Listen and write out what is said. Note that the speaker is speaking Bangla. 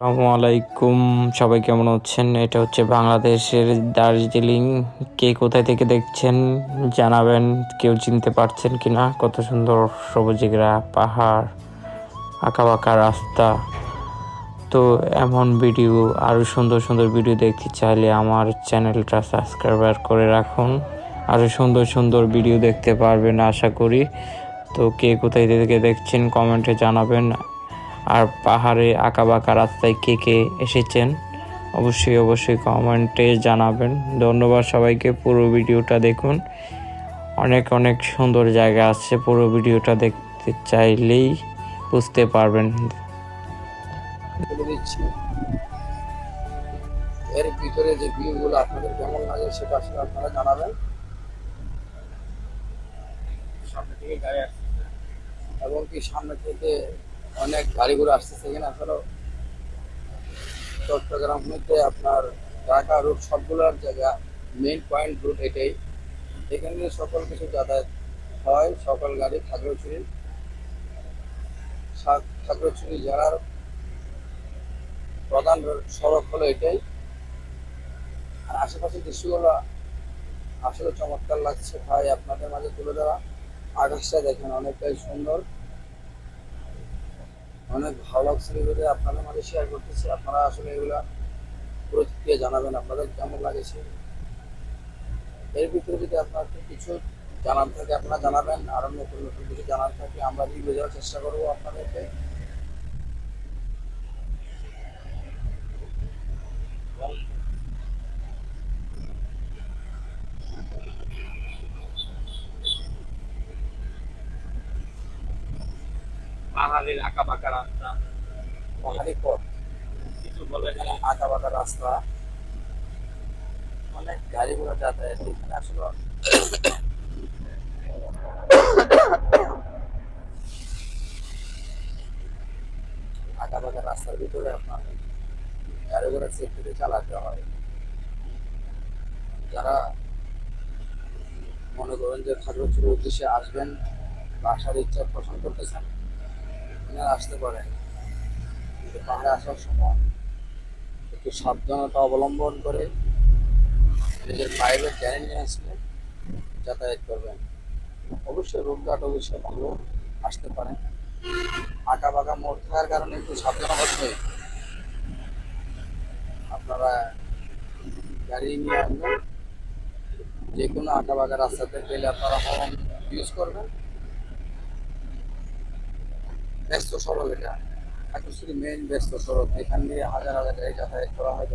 আসসালামু আলাইকুম। সবাই কেমন আছেন? এটা হচ্ছে বাংলাদেশের দার্জিলিং। কে কোথায় থেকে দেখছেন জানাবেন। কেউ চিনতে পারছেন কিনা? কত সুন্দর সবুজিগরা পাহাড় বাঁকা রাস্তা। তো এমন ভিডিও, আরও সুন্দর সুন্দর ভিডিও দেখতে চাইলে আমার চ্যানেলটা সাবস্ক্রাইবার করে রাখুন। আরও সুন্দর সুন্দর ভিডিও দেখতে পারবেন আশা করি। তো কে কোথায় থেকে দেখছেন কমেন্টে জানাবেন। আর পাহাড়ে আঁকা বাঁকা রাস্তায় কে কে এসেছেন? অবশ্যই অবশ্যই কমেন্টে জানাবেন। ধন্যবাদ সবাইকে পুরো ভিডিওটা দেখুন। অনেক অনেক সুন্দর জায়গা আছে, পুরো ভিডিওটা দেখতে চাইলেই বুঝতে পারবেন। এর ভিতরে যে ভিউগুলো আপনাদের কেমন লাগে সেটা আসলে আপনারা জানাবেন। সামনে থেকে এবং কি সামনে থেকে অনেক গাড়ি ঘোড়া আসতেছে এখানে আসলে চট্টগ্রাম মধ্যে আপনার ঢাকা রুট সবগুলোর জায়গা মেইন পয়েন্ট রুট এটাই। এখানে সকল কিছু যাতায়াত হয়, সকল গাড়ি খাগড়াছড়ি। খাগড়াছড়ি জেলার প্রধান সড়ক হলো এটাই। আর আশেপাশের দৃশ্যগুলো আসলে চমৎকার লাগছে ভাই, আপনাদের মাঝে তুলে দেওয়া আকাশটা দেখেন অনেকটাই সুন্দর। অনেক ভালো লাগছে এগুলো আপনাদের মাঝে শেয়ার করতেছি। আপনারা আসলে এগুলো প্রতিক্রিয়া জানাবেন, আপনাদের কেমন লাগেছে? এর ভিতরে যদি আপনার কিছু জানার থাকে, আপনারা জানাবেন। আরও নতুন নতুন কিছু জানার থাকে, আমরা রিভিউ দেওয়ার চেষ্টা করব আপনাদেরকে। বাঙালির আঁকা বাঁকা রাস্তা। পাহাড়ি পথ। কিছু বলে আঁকা বাঁকা রাস্তা। অনেক গাড়ি ঘোড়া যাতায়াত এখানে আসলে আঁকা বাঁকা রাস্তার ভিতরে আপনার গাড়ি ঘোড়া করে চালাতে হয়। যারা মনে করেন যে খাগড়াছড়ির উদ্দেশ্যে আসবেন বা আসার ইচ্ছা পোষণ করতেছেন এখানে আসতে পারেন। পাহাড়ে আসার সময় একটু সাবধানতা অবলম্বন করে নিজের প্রাইভেট গাড়ি নিয়ে আসলে যাতায়াত করবেন। অবশ্যই রোগঘাট অবশ্যই ভালো আসতে পারেন। আঁকা বাঁকা মোড় থাকার কারণে একটু সাবধান হচ্ছে আপনারা গাড়ি নিয়ে আসবেন। যে কোনো আঁকা বাঁকা রাস্তাতে গেলে আপনারা হর্ন ইউজ করবেন। ব্যস্ত সড়ক এটা ঠাকুরশ্রী মেইন ব্যস্ত সড়ক, এখান দিয়ে হাজার হাজার গাড়ি যাতায়াত করা হয়।